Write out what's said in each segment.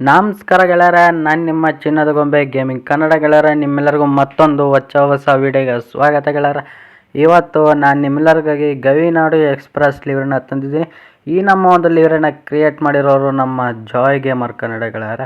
ನಮಸ್ಕಾರ ಗೆಳೆಯರ, ನಾನು ನಿಮ್ಮ ಚಿನ್ನದ ಗೊಂಬೆ ಗೇಮಿಂಗ್ ಕನ್ನಡ ಗೆಳೆಯರ, ನಿಮ್ಮೆಲ್ಲರಿಗೂ ಮತ್ತೊಂದು ಹೊಚ್ಚ ಹೊಸ ವಿಡಿಯೋಗೆ ಸ್ವಾಗತ ಗೆಳೆಯರ. ಇವತ್ತು ನಾನು ನಿಮ್ಮೆಲ್ಲರಿಗಾಗಿ ಗವಿನಾಡು ಎಕ್ಸ್ಪ್ರೆಸ್ ಲಿವರನ್ನ ತಂದಿದ್ದೀನಿ. ಈ ನಮ್ಮ ಒಂದು ಲಿವರನ್ನ ಕ್ರಿಯೇಟ್ ಮಾಡಿರೋರು ನಮ್ಮ ಜಾಯ್ ಗೇಮರ್ ಕನ್ನಡ ಗೆಳೆಯರ.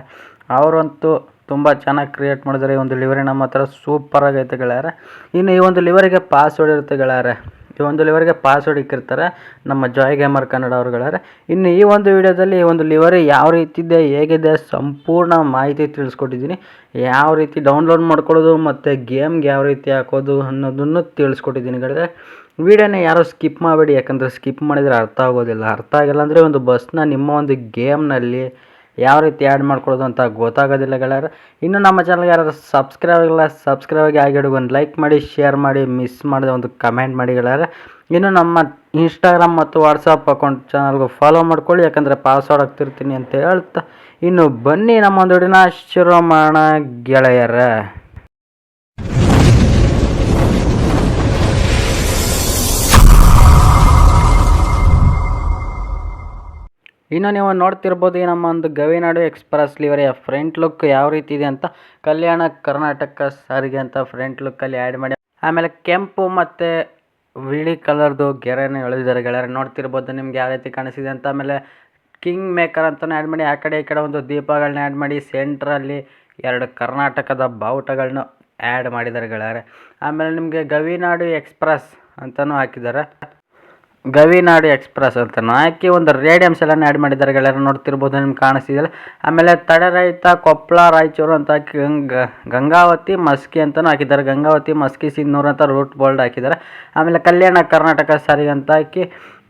ಅವರಂತೂ ತುಂಬ ಚೆನ್ನಾಗಿ ಕ್ರಿಯೇಟ್ ಮಾಡಿದ್ದಾರೆ ಈ ಒಂದು ಲಿವರಿ ನಮ್ಮ ಹತ್ರ ಸೂಪರಾಗೈತೆ ಗೆಳೆಯರ. ಇನ್ನು ಈ ಒಂದು ಲಿವರಿಗೆ ಪಾಸ್ವರ್ಡ್ ಇರುತ್ತೆ ಗೆಳೆಯರೆ. ಈ ಒಂದು ಲಿವರ್ಗೆ ಪಾಸ್ವರ್ಡ್ ಇಕ್ಕಿರ್ತಾರೆ ನಮ್ಮ ಜಾಯ್ ಗೇಮರ್ ಕನ್ನಡ ಅವ್ರುಗಳಾರೆ ಇನ್ನು ಈ ಒಂದು ವಿಡಿಯೋದಲ್ಲಿ ಈ ಒಂದು ಲಿವರಿ ಯಾವ ರೀತಿ ಇದೆ ಹೇಗಿದೆ ಸಂಪೂರ್ಣ ಮಾಹಿತಿ ತಿಳಿಸ್ಕೊಟ್ಟಿದ್ದೀನಿ. ಯಾವ ರೀತಿ ಡೌನ್ಲೋಡ್ ಮಾಡ್ಕೊಳ್ಳೋದು ಮತ್ತು ಗೇಮ್ಗೆ ಯಾವ ರೀತಿ ಹಾಕೋದು ಅನ್ನೋದನ್ನು ತಿಳಿಸ್ಕೊಟ್ಟಿದ್ದೀನಿ ಗೆಳೆಯರೆ. ವಿಡಿಯೋನ ಯಾರೋ ಸ್ಕಿಪ್ ಮಾಡಬೇಡಿ, ಯಾಕಂದರೆ ಸ್ಕಿಪ್ ಮಾಡಿದರೆ ಅರ್ಥ ಆಗೋದಿಲ್ಲ. ಅರ್ಥ ಆಗಿಲ್ಲ ಅಂದರೆ ಒಂದು ಬಸ್ನ ನಿಮ್ಮ ಒಂದು ಗೇಮ್ನಲ್ಲಿ ಯಾವ ರೀತಿ ಆ್ಯಡ್ ಮಾಡ್ಕೊಳ್ಳೋದು ಅಂತ ಗೊತ್ತಾಗೋದಿಲ್ಲ ಗೆಳೆಯರೆ. ಇನ್ನು ನಮ್ಮ ಚಾನಲ್ಗೆ ಯಾರು ಸಬ್ಸ್ಕ್ರೈಬ್ ಇಲ್ಲ ಸಬ್ಸ್ಕ್ರೈಬ್ ಆಗಿ ಒಂದು ಲೈಕ್ ಮಾಡಿ ಶೇರ್ ಮಾಡಿ ಮಿಸ್ ಮಾಡಿದೆ ಒಂದು ಕಮೆಂಟ್ ಮಾಡಿ ಗೆಳೆಯರೆ. ಇನ್ನು ನಮ್ಮ ಇನ್ಸ್ಟಾಗ್ರಾಮ್ ಮತ್ತು ವಾಟ್ಸಪ್ ಅಕೌಂಟ್ ಚಾನಲ್ಗೂ ಫಾಲೋ ಮಾಡ್ಕೊಳ್ಳಿ, ಯಾಕಂದರೆ ಪಾಸ್ವರ್ಡ್ ಆಗ್ತಿರ್ತೀನಿ ಅಂತ ಹೇಳ್ತಾ. ಇನ್ನು ಬನ್ನಿ ನಮ್ಮ ಒಂದು ಶುರು ಮಾಡೋಣ ಗೆಳೆಯರ. ಇನ್ನು ನೀವು ನೋಡ್ತಿರ್ಬೋದು ನಮ್ಮ ಒಂದು ಗವಿನಾಡು ಎಕ್ಸ್ಪ್ರೆಸ್ ಲಿವರಿಯ ಫ್ರಂಟ್ ಲುಕ್ ಯಾವ ರೀತಿ ಇದೆ ಅಂತ. ಕಲ್ಯಾಣ ಕರ್ನಾಟಕ ಸಾರಿಗೆ ಅಂತ ಫ್ರಂಟ್ ಲುಕ್ಕಲ್ಲಿ ಆ್ಯಡ್ ಮಾಡಿ. ಆಮೇಲೆ ಕೆಂಪು ಮತ್ತು ಬಿಳಿ ಕಲರ್ದು ಗೆರೆನ ಎಳೆದಿದ್ದಾರೆ ಗೆಳೆಯರು. ನೋಡ್ತಿರ್ಬೋದು ನಿಮ್ಗೆ ಯಾವ ರೀತಿ ಕಾಣಿಸಿದೆ ಅಂತ. ಆಮೇಲೆ ಕಿಂಗ್ ಮೇಕರ್ ಅಂತಾನೂ ಆ್ಯಡ್ ಮಾಡಿ. ಆ ಕಡೆ ಈ ಕಡೆ ಒಂದು ದೀಪಗಳನ್ನ ಆ್ಯಡ್ ಮಾಡಿ. ಸೆಂಟ್ರಲ್ಲಿ ಎರಡು ಕರ್ನಾಟಕದ ಬಾವುಟಗಳನ್ನು ಆ್ಯಡ್ ಮಾಡಿದ್ದಾರೆ ಗೆಳೆಯರೆ. ಆಮೇಲೆ ನಿಮಗೆ ಗವಿನಾಡು ಎಕ್ಸ್ಪ್ರೆಸ್ ಅಂತಲೂ ಹಾಕಿದ್ದಾರೆ. ಗವಿನಾಡು ಎಕ್ಸ್ಪ್ರೆಸ್ ಅಂತ. ಹಾಕಿ ಒಂದು ರೇಡಿಯಮ್ಸ್ ಎಲ್ಲ ಆ್ಯಡ್ ಮಾಡಿದ್ದಾರೆ ಗೆಳೆಯರು, ನೋಡ್ತಿರ್ಬೋದು, ನಿಮ್ಗೆ ಕಾಣಿಸ್ತಿದೆಯಲ್ಲ. ಆಮೇಲೆ ತಡೆರಹಿತ ಕೊಪ್ಪಳ ರಾಯಚೂರು ಅಂತ ಹಾಕಿ ಗಂಗ, ಗಂಗಾವತಿ ಮಸ್ಕಿ ಅಂತಲೂ ಹಾಕಿದ್ದಾರೆ. ಗಂಗಾವತಿ ಮಸ್ಕಿ ಸಿನ್ನೂರು ಅಂತ ರೂಟ್ ಬೋಲ್ಡ್ ಹಾಕಿದ್ದಾರೆ. ಆಮೇಲೆ ಕಲ್ಯಾಣ ಕರ್ನಾಟಕ ಸಾರಿಗೆ ಅಂತ ಹಾಕಿ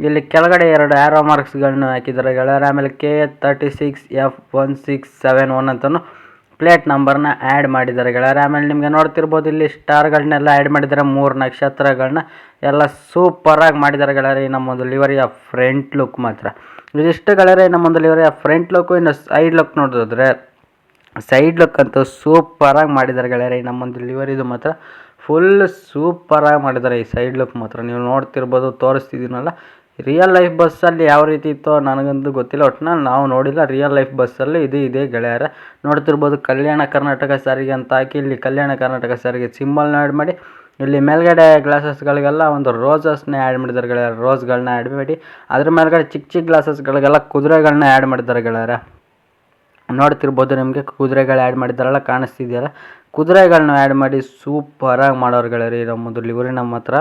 ಇಲ್ಲಿ ಕೆಳಗಡೆ ಎರಡು ಆ್ಯರೋ ಮಾರ್ಕ್ಸ್ಗಳನ್ನ ಹಾಕಿದ್ದಾರೆ ಗೆಳೆಯರು. ಆಮೇಲೆ K A thirty six F one six seven one ಅಂತಲೂ ಪ್ಲೇಟ್ ನಂಬರ್ನ ಆ್ಯಡ್ ಮಾಡಿದ್ದಾರೆ ಗೆಳೆಯರೆ. ಆಮೇಲೆ ನಿಮಗೆ ನೋಡ್ತಿರ್ಬೋದು ಇಲ್ಲಿ ಸ್ಟಾರ್ಗಳನ್ನೆಲ್ಲ ಆ್ಯಡ್ ಮಾಡಿದ್ದಾರೆ. ಮೂರು ನಕ್ಷತ್ರಗಳನ್ನ ಎಲ್ಲ ಸೂಪರಾಗಿ ಮಾಡಿದ್ದಾರೆ ಗೆಳೆಯರೆ. ಈ ನಮ್ಮೊಂದು ಲಿವರಿಯ ಫ್ರಂಟ್ ಲುಕ್ ಮಾತ್ರ. ಇದಿಷ್ಟು ಗೆಳೆಯರೆ ನಮ್ಮೊಂದು ಲಿವರಿಯ ಫ್ರಂಟ್ ಲುಕ್ಕು ಇನ್ನು ಸೈಡ್ ಲುಕ್ ನೋಡಿದ್ರೆ ಸೈಡ್ ಲುಕ್ ಅಂತೂ ಸೂಪರಾಗಿ ಮಾಡಿದ್ದಾರೆ ಗೆಳೆಯರೆ. ಈ ನಮ್ಮೊಂದು ಲಿವರಿದು ಮಾತ್ರ ಫುಲ್ ಸೂಪರಾಗಿ ಮಾಡಿದ್ದಾರೆ ಈ ಸೈಡ್ ಲುಕ್ ಮಾತ್ರ. ನೀವು ನೋಡ್ತಿರ್ಬೋದು, ತೋರಿಸ್ತಿದ್ದೀನಲ್ಲ. ರಿಯಲ್ ಲೈಫ್ ಬಸ್ಸಲ್ಲಿ ಯಾವ ರೀತಿ ಇತ್ತೋ ನನಗಂತೂ ಗೊತ್ತಿಲ್ಲ. ಒಟ್ಟಿನ ನಾವು ನೋಡಿಲ್ಲ ರಿಯಲ್ ಲೈಫ್ ಬಸ್ಸಲ್ಲಿ ಇದು ಇದೆ ಗೆಳೆಯರ. ನೋಡ್ತಿರ್ಬೋದು ಕಲ್ಯಾಣ ಕರ್ನಾಟಕ ಸಾರಿಗೆ ಅಂತ ಹಾಕಿ ಇಲ್ಲಿ ಕಲ್ಯಾಣ ಕರ್ನಾಟಕ ಸಾರಿಗೆ ಸಿಂಬಲ್ನ ಆ್ಯಡ್ ಮಾಡಿ. ಇಲ್ಲಿ ಮೇಲ್ಗಡೆ ಗ್ಲಾಸಸ್ಗಳಿಗೆಲ್ಲ ಒಂದು ರೋಸಸ್ನ ಆ್ಯಡ್ ಮಾಡಿದ್ದಾರೆ ಗೆಳೆಯರ. ರೋಸ್ಗಳನ್ನ ಆ್ಯಡ್ ಮಾಡಿ. ಅದ್ರ ಮೇಲ್ಗಡೆ ಚಿಕ್ಕ ಚಿಕ್ಕ ಗ್ಲಾಸಸ್ಗಳಿಗೆಲ್ಲ ಕುದುರೆಗಳನ್ನ ಆ್ಯಡ್ ಮಾಡಿದ್ದಾರೆ ಗೆಳೆಯರ. ನೋಡ್ತಿರ್ಬೋದು ನಿಮಗೆ ಕುದುರೆಗಳು ಆ್ಯಡ್ ಮಾಡಿದ್ದಾರಲ್ಲ ಕಾಣಿಸ್ತಿದೆಯಲ್ಲ. ಕುದುರೆಗಳನ್ನ ಆ್ಯಡ್ ಮಾಡಿ ಸೂಪರಾಗಿ ಮಾಡೋರು ಗೆಳೆಯರಿ ನಮ್ಮದು ಲಿವರಿ ನಮ್ಮ ಹತ್ರ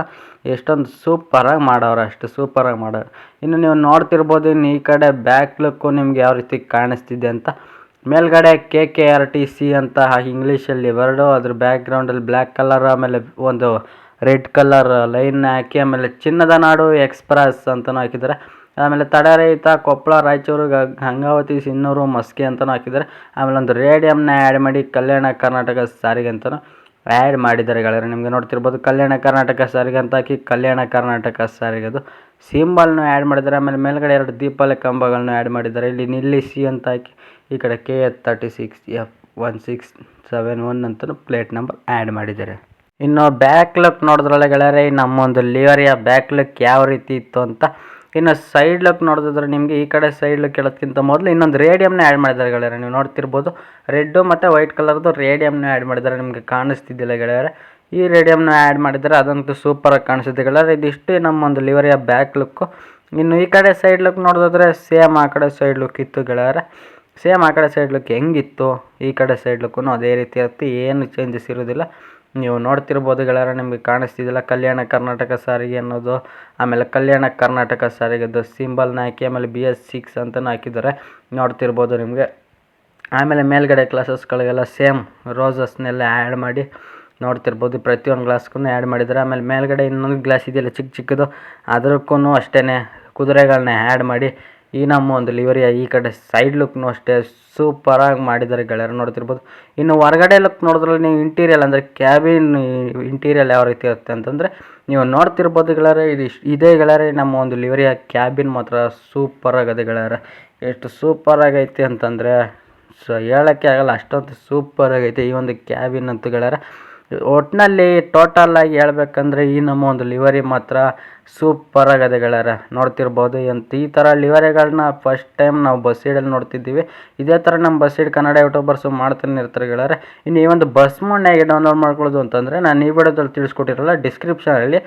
ಎಷ್ಟೊಂದು ಸೂಪರಾಗಿ ಮಾಡೋರು ಅಷ್ಟು ಸೂಪರಾಗಿ ಮಾಡೋರು. ಇನ್ನು ನೀವು ನೋಡ್ತಿರ್ಬೋದು ಇನ್ನು ಈ ಕಡೆ ಬ್ಯಾಕ್ ಲುಕ್ಕು ನಿಮ್ಗೆ ಯಾವ ರೀತಿ ಕಾಣಿಸ್ತಿದೆ ಅಂತ. ಮೇಲ್ಗಡೆ K K R T C ಅಂತ ಇಂಗ್ಲೀಷಲ್ಲಿ ವರ್ಡು ಅದ್ರ ಬ್ಯಾಕ್ಗ್ರೌಂಡಲ್ಲಿ ಬ್ಲ್ಯಾಕ್ ಕಲರ್ ಆಮೇಲೆ ಒಂದು ರೆಡ್ ಕಲರ್ ಲೈನ್ ಹಾಕಿ, ಆಮೇಲೆ ಚಿನ್ನದ ನಾಡು ಎಕ್ಸ್ಪ್ರೆಸ್ ಅಂತಲೂ ಹಾಕಿದ್ದಾರೆ. ಆಮೇಲೆ ತಡರಹಿತ ಕೊಪ್ಪಳ, ರಾಯಚೂರು ಗಂಗಾವತಿ, ಸಿನ್ನೂರು, ಮಸ್ಕಿ ಅಂತಲೂ ಹಾಕಿದ್ದಾರೆ. ಆಮೇಲೆ ಒಂದು ರೇಡಿಯಮ್ನ ಆ್ಯಡ್ ಮಾಡಿ ಕಲ್ಯಾಣ ಕರ್ನಾಟಕ ಸಾರಿಗೆ ಅಂತಲೂ ಆ್ಯಡ್ ಮಾಡಿದ್ದಾರೆ ಗೆಳೆಯರೆ. ನಿಮಗೆ ನೋಡ್ತಿರ್ಬೋದು ಕಲ್ಯಾಣ ಕರ್ನಾಟಕ ಸಾರಿಗೆ ಅಂತ ಹಾಕಿ ಕಲ್ಯಾಣ ಕರ್ನಾಟಕ ಸಾರಿಗೆ ಅದು. ಸಿಂಬಲ್ನ ಆ್ಯಡ್ ಮಾಡಿದ್ದಾರೆ. ಆಮೇಲೆ ಮೇಲ್ಗಡೆ ಎರಡು ದೀಪಾಲ ಕಂಬಗಳನ್ನ ಆ್ಯಡ್ ಮಾಡಿದ್ದಾರೆ. ಇಲ್ಲಿ ನಿಲ್ಲಿಸಿ ಅಂತ ಹಾಕಿ ಈ ಕಡೆ K A thirty six F one six seven one ಅಂತಲೂ ಪ್ಲೇಟ್ ನಂಬರ್ ಆ್ಯಡ್ ಮಾಡಿದ್ದಾರೆ. ಇನ್ನು ಬ್ಯಾಕ್ ಲುಕ್ ನೋಡಿದ್ರಲ್ಲ ಗೆಳೆಯರೆ ನಮ್ಮೊಂದು ಲಿವರಿಯ ಬ್ಯಾಕ್ ಲುಕ್ ಯಾವ ರೀತಿ ಇತ್ತು ಅಂತ ಇನ್ನು ಸೈಡ್ ಲಕ್ ನೋಡಿದ್ರೆ ನಿಮಗೆ ಈ ಕಡೆ ಸೈಡ್ ಲಕ್ ಹೇಳೋದಕ್ಕಿಂತ ಮೊದಲು ಇನ್ನೊಂದು ರೇಡಿಯಮ್ನೇ ಆ್ಯಡ್ ಮಾಡಿದ್ದಾರೆ ಗೆಳೆಯರೆ, ನೀವು ನೋಡ್ತಿರ್ಬೋದು. ರೆಡ್ಡು ಮತ್ತು ವೈಟ್ ಕಲರ್ದು ರೇಡಿಯಮ್ನೇ ಆ್ಯಡ್ ಮಾಡಿದ್ದಾರೆ ನಿಮಗೆ ಕಾಣಿಸ್ತಿದ್ದಿಲ್ಲ ಗೆಳೆಯರೆ. ಈ ರೇಡಿಯಮ್ನ ಆ್ಯಡ್ ಮಾಡಿದರೆ ಅದಂತೂ ಸೂಪರಾಗಿ ಕಾಣಿಸುತ್ತೆ ಗೆಳೆಯರೆ. ಇದಿಷ್ಟು ನಮ್ಮ ಒಂದು ಲಿವರಿಯ ಬ್ಯಾಕ್ ಲುಕ್ಕು ಇನ್ನು ಈ ಕಡೆ ಸೈಡ್ ಲುಕ್ ನೋಡಿದ್ರೆ ಸೇಮ್ ಆ ಕಡೆ ಸೈಡ್ ಲುಕ್ ಇತ್ತು ಗೆಳೆಯರೆ. ಸೇಮ್ ಆ ಕಡೆ ಸೈಡ್ ಲುಕ್ ಹೆಂಗಿತ್ತು? ಈ ಕಡೆ ಸೈಡ್ ಲುಕ್ಕೂ ಅದೇ ರೀತಿ ಇರುತ್ತೆ, ಏನು ಚೇಂಜಸ್ ಇರೋದಿಲ್ಲ ನೀವು ನೋಡ್ತಿರ್ಬೋದು ಗೆಳೆಯರ, ನಿಮಗೆ ಕಾಣಿಸ್ತಿದ್ದಿಲ್ಲ ಕಲ್ಯಾಣ ಕರ್ನಾಟಕ ಸಾರಿಗೆ ಅನ್ನೋದು. ಆಮೇಲೆ ಕಲ್ಯಾಣ ಕರ್ನಾಟಕ ಸಾರಿಗೆದು ಸಿಂಬಲ್ನ ಹಾಕಿ, ಆಮೇಲೆ ಬಿ ಎಸ್ ಸಿಕ್ಸ್ ಅಂತಲೂ ಹಾಕಿದ್ದಾರೆ. ನೋಡ್ತಿರ್ಬೋದು ನಿಮಗೆ. ಆಮೇಲೆ ಮೇಲ್ಗಡೆ ಕ್ಲಾಸಸ್ಗಳಿಗೆಲ್ಲ ಸೇಮ್ ರೋಸಸ್ನೆಲ್ಲ ಆ್ಯಡ್ ಮಾಡಿ ನೋಡ್ತಿರ್ಬೋದು. ಪ್ರತಿಯೊಂದು ಗ್ಲಾಸ್ಗೂ ಆ್ಯಡ್ ಮಾಡಿದ್ದಾರೆ. ಆಮೇಲೆ ಮೇಲ್ಗಡೆ ಇನ್ನೊಂದು ಗ್ಲಾಸ್ ಇದೆಯಲ್ಲ ಚಿಕ್ಕ ಚಿಕ್ಕದು. ಅದಕ್ಕೂ ಅಷ್ಟೇ ಕುದುರೆಗಳನ್ನ ಆ್ಯಡ್ ಮಾಡಿ ಈ ನಮ್ಮ ಒಂದು ಲಿವರಿಯ ಈ ಕಡೆ ಸೈಡ್ ಲುಕ್ನು ಅಷ್ಟೇ ಸೂಪರಾಗಿ ಮಾಡಿದ್ದಾರೆ ಗೆಳೆಯರು, ನೋಡ್ತಿರ್ಬೋದು. ಇನ್ನು ಹೊರಗಡೆ ಲುಕ್ ನೋಡಿದ್ರೆ ನೀವು ಇಂಟೀರಿಯಲ್ ಅಂದರೆ ಕ್ಯಾಬಿನ್ ಇಂಟೀರಿಯಲ್ ಯಾವ ರೀತಿ ಇರುತ್ತೆ ಅಂತಂದರೆ, ನೀವು ನೋಡ್ತಿರ್ಬೋದು ಗೆಳೆಯರೆ, ಇದು ಇದೇ ಗೆಳೆಯರೆ ನಮ್ಮ ಒಂದು ಲಿವರಿಯ ಕ್ಯಾಬಿನ್ ಮಾತ್ರ ಸೂಪರಾಗದೆ ಗೆಳೆಯರೆ. ಎಷ್ಟು ಸೂಪರಾಗೈತೆ ಅಂತಂದರೆ, ಸೊ, ಹೇಳೋಕ್ಕೆ ಆಗಲ್ಲ, ಅಷ್ಟೊಂದು ಸೂಪರಾಗೈತೆ ಈ ಒಂದು ಕ್ಯಾಬಿನ್ ಅಂತ ಗೆಳೆಯರೆ. ಒಟ್ಟಿನಲ್ಲಿ ಟೋಟಲ್ಲಾಗಿ ಹೇಳ್ಬೇಕಂದ್ರೆ ಈ ನಮ್ಮ ಒಂದು ಲಿವರಿ ಮಾತ್ರ ಸೂಪರ್ ಆಗದೆ ಗೆಳೆಯರೆ. ನೋಡ್ತಿರ್ಬೋದು ಅಂತ ಈ ಥರ ಲಿವರಿಗಳನ್ನ ಫಸ್ಟ್ ಟೈಮ್ ನಾವು ಬಸ್ ಸೈಡಲ್ಲಿ ನೋಡ್ತಿದ್ದೀವಿ. ಇದೇ ಥರ ನಮ್ಮ ಬಸ್ ಸೈಡ್ ಕನ್ನಡ ಯೂಟ್ಯೂಬರ್ಸು ಮಾಡ್ತಾನೆ ಇರ್ತಾರೆ ಇನ್ನು ಈ ಒಂದು ಬಸ್ ಹೇಗೆ ಡೌನ್ಲೋಡ್ ಮಾಡ್ಕೊಳ್ಳೋದು ಅಂತಂದರೆ, ನಾನು ಈ ವಿಡಿಯೋದಲ್ಲಿ ತಿಳಿಸ್ಕೊಟ್ಟಿರಲ್ಲ ಡಿಸ್ಕ್ರಿಪ್ಷನಲ್ಲಿ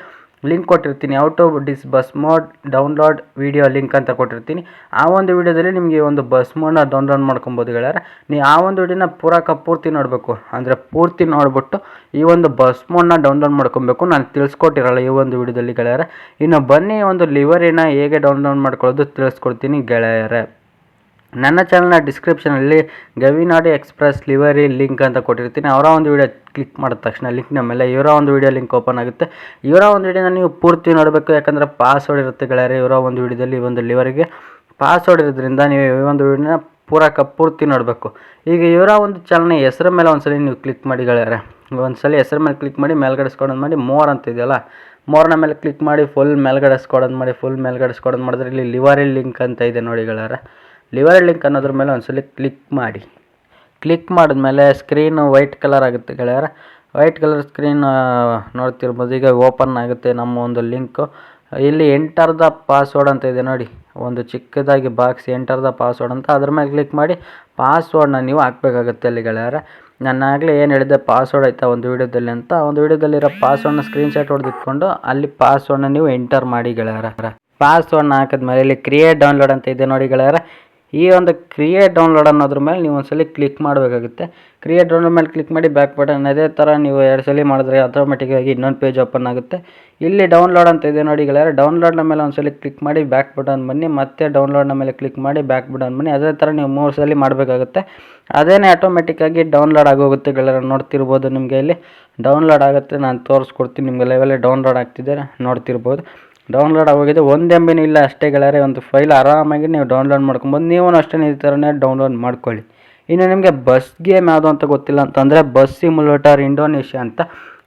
ಲಿಂಕ್ ಕೊಟ್ಟಿರ್ತೀನಿ. Out of this bus mod download video link ಅಂತ ಕೊಟ್ಟಿರ್ತೀನಿ. ಆ ಒಂದು ವಿಡಿಯೋದಲ್ಲಿ ನಿಮಗೆ ಒಂದು ಬಸ್ ಮೋಡ್ನ ಡೌನ್ಲೋಡ್ ಮಾಡ್ಕೊಬೋದು ಗೆಳೆಯರೆ. ನೀವು ಆ ಒಂದು ವಿಡಿಯೋನ ಪೂರಕ ಪೂರ್ತಿ ನೋಡಬೇಕು. ಅಂದರೆ ಪೂರ್ತಿ ನೋಡಿಬಿಟ್ಟು ಈ ಒಂದು ಬಸ್ ಮೋಡನ್ನ ಡೌನ್ಲೋಡ್ ಮಾಡ್ಕೊಬೇಕು. ನಾನು ತಿಳಿಸ್ಕೊಟ್ಟಿರಲ್ಲ ಈ ಒಂದು ವಿಡಿಯೋದಲ್ಲಿ ಗೆಳೆಯರ. ಇನ್ನು ಬನ್ನಿ ಒಂದು ಲಿವರಿನ ಹೇಗೆ ಡೌನ್ಲೋಡ್ ಮಾಡ್ಕೊಳ್ಳೋದು ತಿಳಿಸ್ಕೊಡ್ತೀನಿ ಗೆಳೆಯರೆ. ನನ್ನ ಚಾನಲ್ನ ಡಿಸ್ಕ್ರಿಪ್ಷನಲ್ಲಿ ಗವಿನಾಡಿ ಎಕ್ಸ್ಪ್ರೆಸ್ ಲಿವರಿ ಲಿಂಕ್ ಅಂತ ಕೊಟ್ಟಿರ್ತೀನಿ. ಅವರ ಒಂದು ವಿಡಿಯೋ ಕ್ಲಿಕ್ ಮಾಡಿದ ತಕ್ಷಣ ಲಿಂಕ್ನ ಮೇಲೆ ಇವರ ಒಂದು ವಿಡಿಯೋ ಲಿಂಕ್ ಓಪನ್ ಆಗುತ್ತೆ. ಇವರ ಒಂದು ವಿಡಿಯೋನ ನೀವು ಪೂರ್ತಿ ನೋಡಬೇಕು, ಯಾಕಂದರೆ ಪಾಸ್ವರ್ಡ್ ಇರುತ್ತೆ ಗೆಳೆಯರೆ, ಇವರ ಒಂದು ವಿಡಿಯೋದಲ್ಲಿ ಈ ಒಂದು ಲಿವರಿಗೆ ಪಾಸ್ವರ್ಡ್ ಇರೋದ್ರಿಂದ ನೀವು ಈ ಒಂದು ವಿಡಿಯೋನ ಪೂರಕ ಪೂರ್ತಿ ನೋಡಬೇಕು. ಈಗ ಇವರ ಒಂದು ಚಾನಲ್ನ ಹೆಸರ ಮೇಲೆ ಒಂದ್ಸಲ ನೀವು ಕ್ಲಿಕ್ ಮಾಡಿ ಗೆಳೆಯರೆ. ಸಲ ಹೆಸರ ಮೇಲೆ ಕ್ಲಿಕ್ ಮಾಡಿ, ಮೇಲ್ಗಡೆ ಮಾಡಿ ಮೋರ್ ಅಂತ ಇದೆಯಲ್ಲ ಮೋರ್ನ ಮೇಲೆ ಕ್ಲಿಕ್ ಮಾಡಿ ಫುಲ್ ಮೇಲ್ಗಡೆ ಮಾಡಿ ಫುಲ್ ಮೇಲ್ಗಡೆ ಮಾಡಿದ್ರೆ ಇಲ್ಲಿ ಲಿವರಿ ಲಿಂಕ್ ಅಂತ ಇದೆ ನೋಡಿ ಗೆಳೆಯರೆ. ಲಿವರ್ ಲಿಂಕ್ ಅನ್ನೋದ್ರ ಮೇಲೆ ಒಂದ್ಸಲಿ ಕ್ಲಿಕ್ ಮಾಡಿ. ಕ್ಲಿಕ್ ಮಾಡಿದ್ಮೇಲೆ ಸ್ಕ್ರೀನು ವೈಟ್ ಕಲರ್ ಆಗುತ್ತೆ ಗೆಳೆಯರ. ವೈಟ್ ಕಲರ್ ಸ್ಕ್ರೀನ್ ನೋಡ್ತಿರ್ಬೋದು. ಈಗ ಓಪನ್ ಆಗುತ್ತೆ ನಮ್ಮ ಒಂದು ಲಿಂಕು ಇಲ್ಲಿ ಎಂಟರ್ ದ ಪಾಸ್ವರ್ಡ್ ಅಂತ ಇದೆ ನೋಡಿ. ಒಂದು ಚಿಕ್ಕದಾಗಿ ಬಾಕ್ಸ್ ಎಂಟರ್ ದ ಪಾಸ್ವರ್ಡ್ ಅಂತ ಅದ್ರ ಮೇಲೆ ಕ್ಲಿಕ್ ಮಾಡಿ. ಪಾಸ್ವರ್ಡ್ನ ನೀವು ಹಾಕಬೇಕಾಗುತ್ತೆ ಅಲ್ಲಿ ಗೆಳೆಯರ. ನಾನು ಆಗಲೇ ಏನು ಹೇಳಿದ್ದೆ? ಪಾಸ್ವರ್ಡ್ ಆಯ್ತಾ ಒಂದು ವೀಡಿಯೋದಲ್ಲಿ ಅಂತ. ಒಂದು ವೀಡಿಯೋದಲ್ಲಿರೋ ಪಾಸ್ವರ್ಡ್ನ ಸ್ಕ್ರೀನ್ಶಾಟ್ ಹೊಡೆದಿಟ್ಕೊಂಡು ಅಲ್ಲಿ ಪಾಸ್ವರ್ಡ್ನ ನೀವು ಎಂಟರ್ ಮಾಡಿ ಗೆಳೆಯರ. ಪಾಸ್ವರ್ಡ್ನ ಹಾಕಿದ್ಮೇಲೆ ಇಲ್ಲಿ ಕ್ರಿಯೇಟ್ ಡೌನ್ಲೋಡ್ ಅಂತ ಇದೆ ನೋಡಿ ಗೆಳೆಯರ. ಈ ಒಂದು ಕ್ರಿಯೇಟ್ ಡೌನ್ಲೋಡ್ ಅನ್ನೋದ್ರ ಮೇಲೆ ನೀವು ಒಂದ್ಸಲಿ ಕ್ಲಿಕ್ ಮಾಡಬೇಕಾಗುತ್ತೆ. ಕ್ರಿಯೇಟ್ ಡೌನ್ಲೋಡ್ ಮೇಲೆ ಕ್ಲಿಕ್ ಮಾಡಿ ಬ್ಯಾಕ್ ಬಟನ್ ಅದೇ ಥರ ನೀವು ಎರಡು ಸಲ ಮಾಡಿದ್ರೆ ಆಟೋಮೆಟಿಕ್ಕಾಗಿ ಇನ್ನೊಂದು ಪೇಜ್ ಓಪನ್ ಆಗುತ್ತೆ. ಇಲ್ಲಿ ಡೌನ್ಲೋಡ್ ಅಂತ ಇದೆ ನೋಡಿ ಗೆಳೆಯರೆ ಡೌನ್ಲೋಡ್ನ ಮೇಲೆ ಒಂದ್ಸಲಿ ಕ್ಲಿಕ್ ಮಾಡಿ ಬ್ಯಾಕ್ ಬಟನ್ ಬನ್ನಿ, ಮತ್ತೆ ಡೌನ್ಲೋಡ್ನ ಮೇಲೆ ಕ್ಲಿಕ್ ಮಾಡಿ ಬ್ಯಾಕ್ ಬಟನ್ ಬನ್ನಿ, ಅದೇ ಥರ ನೀವು ಮೂರು ಸಲ ಮಾಡಬೇಕಾಗುತ್ತೆ. ಅದೇನೇ ಆಟೋಮೆಟಿಕ್ಕಾಗಿ ಡೌನ್ಲೋಡ್ ಆಗೋಗುತ್ತೆ ಗೆಳೆಯರೆ, ನೋಡ್ತಿರ್ಬೋದು ನಿಮಗೆ ಇಲ್ಲಿ. ಡೌನ್ಲೋಡ್ ಆಗುತ್ತೆ, ನಾನು ತೋರಿಸ್ಕೊಡ್ತೀನಿ ನಿಮಗೆ ಲೈವಲ್ಲೇ ಡೌನ್ಲೋಡ್ ಆಗ್ತಿದೆ, ನೋಡ್ತಿರ್ಬೋದು. ಡೌನ್ಲೋಡ್ ಆಗೋಗಿದೆ. ಒಂದು ಎಂ ಬಿನೂ ಇಲ್ಲ ಅಷ್ಟೇ ಗೆಳೆಯರೆ, ಒಂದು ಫೈಲ್ ಆರಾಮಾಗಿ ನೀವು ಡೌನ್ಲೋಡ್ ಮಾಡ್ಕೊಬೋದು. ನೀವು ಅಷ್ಟೇ ಈ ಥರನೇ ಡೌನ್ಲೋಡ್ ಮಾಡ್ಕೊಳ್ಳಿ. ಇನ್ನು ನಿಮಗೆ ಬಸ್ ಗೇಮ್ ಯಾವುದು ಅಂತ ಗೊತ್ತಿಲ್ಲ ಅಂತಂದರೆ ಬಸ್ ಸಿಮ್ಯುಲೇಟರ್ ಇಂಡೋನೇಷ್ಯಾ ಅಂತ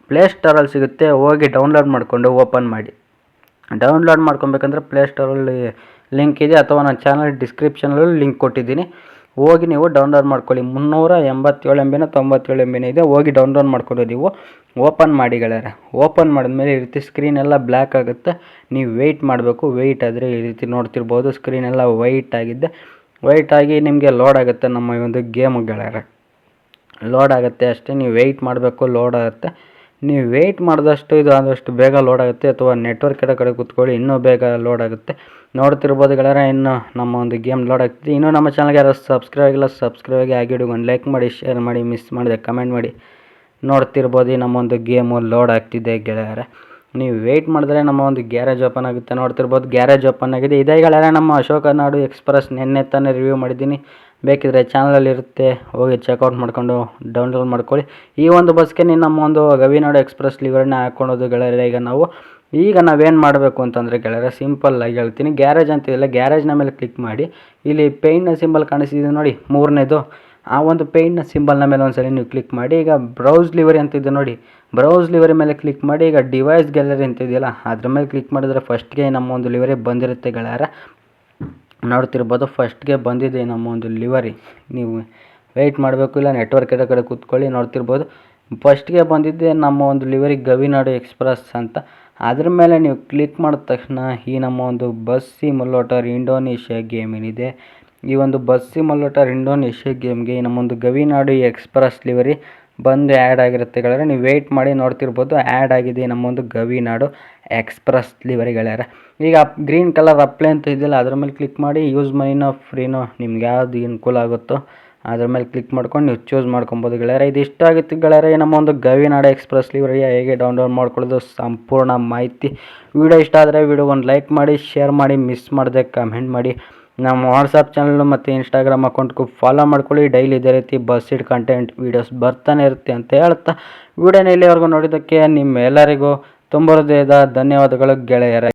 ಪ್ಲೇಸ್ಟಾರಲ್ಲಿ ಸಿಗುತ್ತೆ. ಹೋಗಿ ಡೌನ್ಲೋಡ್ ಮಾಡಿಕೊಂಡು ಓಪನ್ ಮಾಡಿ. ಡೌನ್ಲೋಡ್ ಮಾಡ್ಕೊಬೇಕಂದ್ರೆ ಪ್ಲೇಸ್ಟೋರಲ್ಲಿ ಲಿಂಕ್ ಇದೆ ಅಥವಾ ನನ್ನ ಚಾನಲ್ ಡಿಸ್ಕ್ರಿಪ್ಷನಲ್ಲೂ ಲಿಂಕ್ ಕೊಟ್ಟಿದ್ದೀನಿ. ಹೋಗಿ ನೀವು ಡೌನ್ಲೋಡ್ ಮಾಡ್ಕೊಳ್ಳಿ. ಮುನ್ನೂರ ಎಂಬತ್ತೇಳು ಎಂ ಬಿನ ತೊಂಬತ್ತೇಳು ಎಂ ಬಿನ ಇದೆ. ಹೋಗಿ ಡೌನ್ಲೋಡ್ ಮಾಡ್ಕೊಂಡು ನೀವು ಓಪನ್ ಮಾಡಿ ಗೆಳೆಯರೆ. ಓಪನ್ ಮಾಡಿದ್ಮೇಲೆ ಈ ರೀತಿ ಸ್ಕ್ರೀನ್ ಎಲ್ಲ ಬ್ಲ್ಯಾಕ್ ಆಗುತ್ತೆ. ನೀವು ವೆಯ್ಟ್ ಮಾಡಬೇಕು. ವೆಯ್ಟ್ ಆದರೆ ಈ ರೀತಿ ನೋಡ್ತಿರ್ಬೋದು. ಸ್ಕ್ರೀನ್ ಎಲ್ಲ ವೈಟ್ ಆಗಿದ್ದೆ ವೈಟ್ ಆಗಿ ನಿಮಗೆ ಲೋಡ್ ಆಗುತ್ತೆ ನಮ್ಮ ಒಂದು ಗೇಮ್ ಗೆಳೆಯರೆ. ಲೋಡ್ ಆಗುತ್ತೆ ಅಷ್ಟೇ. ನೀವು ವೆಯ್ಟ್ ಮಾಡಬೇಕು. ಲೋಡ್ ಆಗುತ್ತೆ. ನೀವು ವೆಯ್ಟ್ ಮಾಡಿದಷ್ಟು ಇದು ಆದಷ್ಟು ಬೇಗ ಲೋಡ್ ಆಗುತ್ತೆ ಅಥವಾ ನೆಟ್ವರ್ಕ್ ಕಡೆ ಕಡೆ ಕೂತ್ಕೊಳ್ಳಿ, ಇನ್ನೂ ಬೇಗ ಲೋಡ್ ಆಗುತ್ತೆ. ನೋಡ್ತಿರ್ಬೋದು ಗೆಳೆಯರೆ, ಇನ್ನು ನಮ್ಮ ಒಂದು ಗೇಮ್ ಲೋಡ್ ಆಗ್ತಿದೆ. ಇನ್ನೂ ನಮ್ಮ ಚಾನಲ್ಗೆ ಯಾರು ಸಬ್ಸ್ಕ್ರೈಬ್ ಆಗಿಲ್ಲ ಸಬ್ಸ್ಕ್ರೈಬ್ ಆಗಿ ಆಗಿಡು ಒಂದು ಲೈಕ್ ಮಾಡಿ ಶೇರ್ ಮಾಡಿ ಮಿಸ್ ಮಾಡಿದೆ ಕಮೆಂಟ್ ಮಾಡಿ. ನೋಡ್ತಿರ್ಬೋದು ಈ ನಮ್ಮ ಒಂದು ಗೇಮು ಲೋಡ್ ಆಗ್ತಿದೆ ಗೆಳೆಯರೆ. ನೀವು ವೆಯ್ಟ್ ಮಾಡಿದ್ರೆ ನಮ್ಮ ಒಂದು ಗ್ಯಾರೇಜ್ ಓಪನ್ ಆಗುತ್ತೆ. ನೋಡ್ತಿರ್ಬೋದು ಗ್ಯಾರೇಜ್ ಓಪನ್ ಆಗಿದೆ. ಇದೇ ಗೆಳೆಯರೆ, ನಮ್ಮ ಅಶೋಕ ನಾಡು ಎಕ್ಸ್ಪ್ರೆಸ್ ನಿನ್ನೆ ತಾನೇ ರಿವ್ಯೂ ಮಾಡಿದ್ದೀನಿ. ಬೇಕಿದ್ರೆ ಚಾನಲಲ್ಲಿ ಇರುತ್ತೆ ಹೋಗಿ ಚೆಕ್ಔಟ್ ಮಾಡ್ಕೊಂಡು ಡೌನ್ಲೋಡ್ ಮಾಡ್ಕೊಳ್ಳಿ. ಈ ಒಂದು ಬಸ್ಗೆ ನೀನು ನಮ್ಮ ಒಂದು ಗವಿನಾಡು ಎಕ್ಸ್ಪ್ರೆಸ್ ಲಿವರ್ನ ಹಾಕ್ಕೊಳೋದು ಗೆಳೆಯರೆ, ಈಗ ನಾವು ಈಗ ನಾವೇನು ಮಾಡಬೇಕು ಅಂತಂದರೆ ಗೆಳೆಯರೆ ಸಿಂಪಲ್ಲಾಗಿ ಹೇಳ್ತೀನಿ. ಗ್ಯಾರೇಜ್ ಅಂತಿದೆಯಲ್ಲ ಗ್ಯಾರೇಜ್ನ ಮೇಲೆ ಕ್ಲಿಕ್ ಮಾಡಿ. ಇಲ್ಲಿ ಪೇಯ್ನ ಸಿಂಬಲ್ ಕಾಣಿಸ್ತಿದೆ ನೋಡಿ, ಮೂರನೇದು. ಆ ಒಂದು ಪೇಯ್ನ ಸಿಂಬಲ್ನ ಮೇಲೆ ಒಂದ್ಸಲ ನೀವು ಕ್ಲಿಕ್ ಮಾಡಿ. ಈಗ ಬ್ರೌಸ್ ಲಿವರಿ ಅಂತಿದೆ ನೋಡಿ. ಬ್ರೌಸ್ ಲಿವರಿ ಮೇಲೆ ಕ್ಲಿಕ್ ಮಾಡಿ. ಈಗ ಡಿವೈಸ್ ಗ್ಯಾಲರಿ ಅಂತ ಇದೆಯಲ್ಲ, ಅದ್ರ ಮೇಲೆ ಕ್ಲಿಕ್ ಮಾಡಿದ್ರೆ ಫಸ್ಟ್ಗೆ ನಮ್ಮ ಒಂದು ಲಿವರಿ ಬಂದಿರುತ್ತೆ ಗೆಳೆಯರ. ನೋಡ್ತಿರ್ಬೋದು. ಫಸ್ಟ್ಗೆ ಬಂದಿದೆ ನಮ್ಮ ಒಂದು ಲಿವರಿ ನೀವು ವೆಯ್ಟ್ ಮಾಡಬೇಕು ಇಲ್ಲ ನೆಟ್ವರ್ಕ್ ಇರೋ ಕಡೆ ಕೂತ್ಕೊಳ್ಳಿ, ನೋಡ್ತಿರ್ಬೋದು. ಫಸ್ಟ್ಗೆ ಬಂದಿದ್ದೆ ನಮ್ಮ ಒಂದು ಲಿವರಿ ಗವಿನಾಡು ಎಕ್ಸ್ಪ್ರೆಸ್ ಅಂತ. ಅದ್ರ ಮೇಲೆ ನೀವು ಕ್ಲಿಕ್ ಮಾಡಿದ ತಕ್ಷಣ ಈ ನಮ್ಮ ಒಂದು ಬಸ್ ಮಲ್ಲೋಟರ್ ಇಂಡೋನೇಷ್ಯಾ ಗೇಮ್ ಏನಿದೆ. ಈ ಒಂದು ಬಸ್ ಸಿಮುಲೇಟರ್ ಇಂಡೋನೇಷ್ಯಾ ಗೇಮ್ಗೆ ನಮ್ಮೊಂದು ಗವಿನಾಡು ಎಕ್ಸ್ಪ್ರೆಸ್ ಲಿವರಿ ಬಂದು ಆ್ಯಡ್ ಆಗಿರುತ್ತೆ ನೀವು ವೆಯ್ಟ್ ಮಾಡಿ ನೋಡ್ತಿರ್ಬೋದು ಆ್ಯಡ್ ಆಗಿದೆ ನಮ್ಮೊಂದು ಗವಿನಾಡು ಎಕ್ಸ್ಪ್ರೆಸ್ ಲಿವರಿ ಗೆಳೆಯರ. ಈಗ ಗ್ರೀನ್ ಕಲರ್ ಅಪ್ಲೈ ಅಂತ ಇದೆಯಲ್ಲ, ಅದ್ರ ಮೇಲೆ ಕ್ಲಿಕ್ ಮಾಡಿ ಯೂಸ್ ಮನಿನೋ ಫ್ರೀನೋ ನಿಮ್ಗೆ ಯಾವ್ದು ಅನುಕೂಲ ಆಗುತ್ತೋ ಅದ್ರ ಮೇಲೆ ಕ್ಲಿಕ್ ಮಾಡ್ಕೊಂಡು ನೀವು ಚೂಸ್ ಮಾಡ್ಕೊಬೋದು ಗೆಳೆಯರೆ. ಇದು ಇಷ್ಟ ಆಗಿತ್ತು ಗೆಳೆಯರೆ, ನಮ್ಮ ಒಂದು ಗವಿನಾಡು ಎಕ್ಸ್ಪ್ರೆಸ್ ಲಿವರಿಯ ಹೇಗೆ ಡೌನ್ಲೋಡ್ ಮಾಡ್ಕೊಳ್ಳೋದು ಸಂಪೂರ್ಣ ಮಾಹಿತಿ. ವಿಡಿಯೋ ಇಷ್ಟ ಆದರೆ ವಿಡಿಯೋ ಒಂದು ಲೈಕ್ ಮಾಡಿ ಶೇರ್ ಮಾಡಿ ಮಿಸ್ ಮಾಡದೆ ಕಮೆಂಟ್ ಮಾಡಿ. ನಮ್ಮ ವಾಟ್ಸಪ್ ಚಾನಲ್ ಮತ್ತು ಇನ್ಸ್ಟಾಗ್ರಾಮ್ ಅಕೌಂಟ್ಗೂ ಫಾಲೋ ಮಾಡ್ಕೊಳ್ಳಿ. ಡೈಲಿ ಇದೇ ರೀತಿ ಬಸ್ ಇಡ್ ಕಂಟೆಂಟ್ ವೀಡಿಯೋಸ್ ಬರ್ತಾನೆ ಇರುತ್ತೆ ಅಂತ ಹೇಳ್ತಾ ವಿಡಿಯೋನ ಇಲ್ಲಿವರೆಗೂ ನೋಡಿದ್ದಕ್ಕೆ ನಿಮ್ಮೆಲ್ಲರಿಗೂ ತುಂಬ ಹೃದಯದ ಧನ್ಯವಾದಗಳು ಗೆಳೆಯರ.